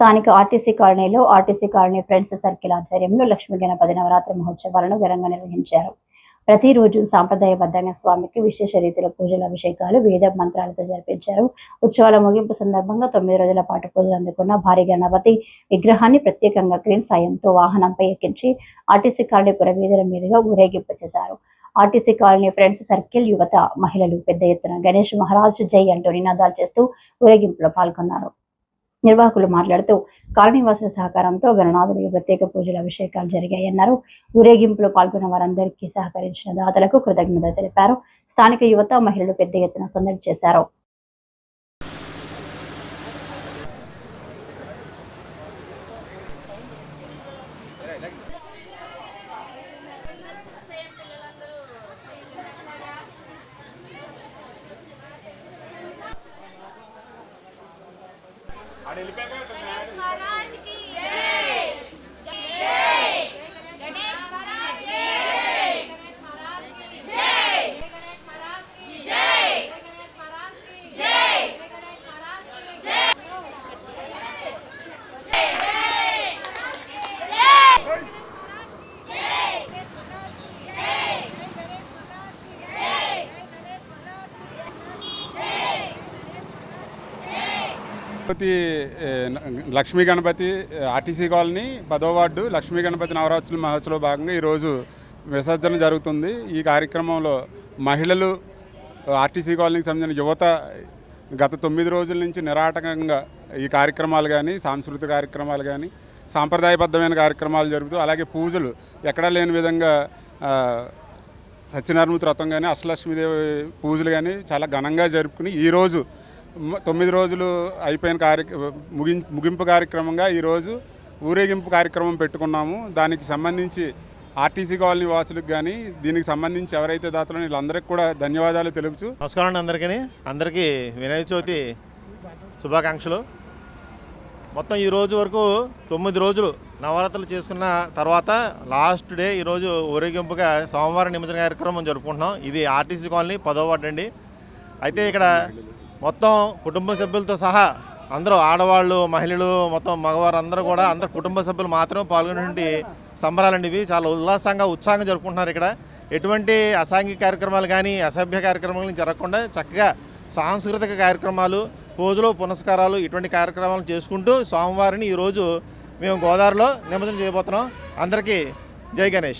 స్థానిక ఆర్టీసీ కాలనీలో RTC colony friends circle ఆధ్వర్యంలో లక్ష్మీ గణపతి నవరాత్రి మహోత్సవాలను ఘనంగా నిర్వహించారు. ప్రతిరోజు సాంప్రదాయబద్ధంగా స్వామికి విశేష రీతిలో పూజలు అభిషేకాలు వేద మంత్రాలతో జరిపించారు. ఉత్సవాల ముగింపు సందర్భంగా తొమ్మిది రోజుల పాటు పూజలు అందుకున్న భారీ గణపతి విగ్రహాన్ని ప్రత్యేకంగా క్రీన్ సాయంతో వాహనంపై ఎక్కించి ఆర్టీసీ కాలనీ పురవీధుల మీదుగా ఊరేగింపు చేశారు ఆర్టీసీ కాలనీ ఫ్రెండ్స్ సర్కిల్ యువత మహిళలు పెద్ద ఎత్తున గణేష్ మహారాజ్ జై అంటూ నినాదాలు చేస్తూ ఊరేగింపులో పాల్గొన్నారు. నిర్వాహకులు మాట్లాడుతూ కాలనీవాసుల సహకారంతో గణనాథుడికి ప్రత్యేక పూజలు అభిషేకాలు జరిగాయన్నారు. ఊరేగింపులో పాల్గొన్న వారందరికీ సహకరించిన దాతలకు కృతజ్ఞత తెలిపారు. స్థానిక యువత మహిళలు పెద్ద ఎత్తున సందడి చేశారు. महाराज की గణపతి లక్ష్మీ గణపతి ఆర్టీసీ కాలనీ పదో వార్డు లక్ష్మీ గణపతి నవరాత్రుల మహోత్సవంలో భాగంగా ఈరోజు విసర్జన జరుగుతుంది. ఈ కార్యక్రమంలో మహిళలు ఆర్టీసీ కాలనీకి సంబంధించిన యువత గత తొమ్మిది రోజుల నుంచి నిరాటకంగా ఈ కార్యక్రమాలు కానీ సాంస్కృతిక కార్యక్రమాలు కానీ సాంప్రదాయబద్ధమైన కార్యక్రమాలు జరుగుతూ అలాగే పూజలు ఎక్కడా లేని విధంగా సత్యనారాయణ వ్రతం కానీ అష్టలక్ష్మీదేవి పూజలు కానీ చాలా ఘనంగా జరుపుకుని ఈరోజు తొమ్మిది రోజులు అయిపోయిన కార్య ముగి ముగింపు కార్యక్రమంగా ఈరోజు ఊరేగింపు కార్యక్రమం పెట్టుకున్నాము. దానికి సంబంధించి ఆర్టీసీ కాలనీ వాసులకు కానీ దీనికి సంబంధించి ఎవరైతే దాతలో వీళ్ళందరికీ కూడా ధన్యవాదాలు తెలుపుచు. నమస్కారం అండి అందరికీ. అందరికీ వినాయక చవితి శుభాకాంక్షలు. మొత్తం ఈ రోజు వరకు తొమ్మిది రోజులు నవరాత్రులు చేసుకున్న తర్వాత లాస్ట్ డే ఈరోజు ఊరేగింపుగా సోమవారం నిమజ్జన కార్యక్రమం జరుపుకుంటున్నాం. ఇది ఆర్టీసీ కాలనీ పదో వార్డు అండి. అయితే ఇక్కడ మొత్తం కుటుంబ సభ్యులతో సహా అందరూ ఆడవాళ్ళు మహిళలు మొత్తం మగవారు అందరూ కూడా అందరు కుటుంబ సభ్యులు మాత్రమే పాల్గొనేటువంటి సంబరాలండి ఇవి. చాలా ఉల్లాసంగా ఉత్సాహంగా జరుపుకుంటున్నారు ఇక్కడ. ఎటువంటి అసాంఘిక కార్యక్రమాలు కానీ అసభ్య కార్యక్రమాలు జరగకుండా చక్కగా సాంస్కృతిక కార్యక్రమాలు పూజలు పునస్కారాలు ఇటువంటి కార్యక్రమాలు చేసుకుంటూ సోమవారిని ఈరోజు మేము గోదావరిలో నిమజ్జనం చేయబోతున్నాం. అందరికీ జై గణేష్.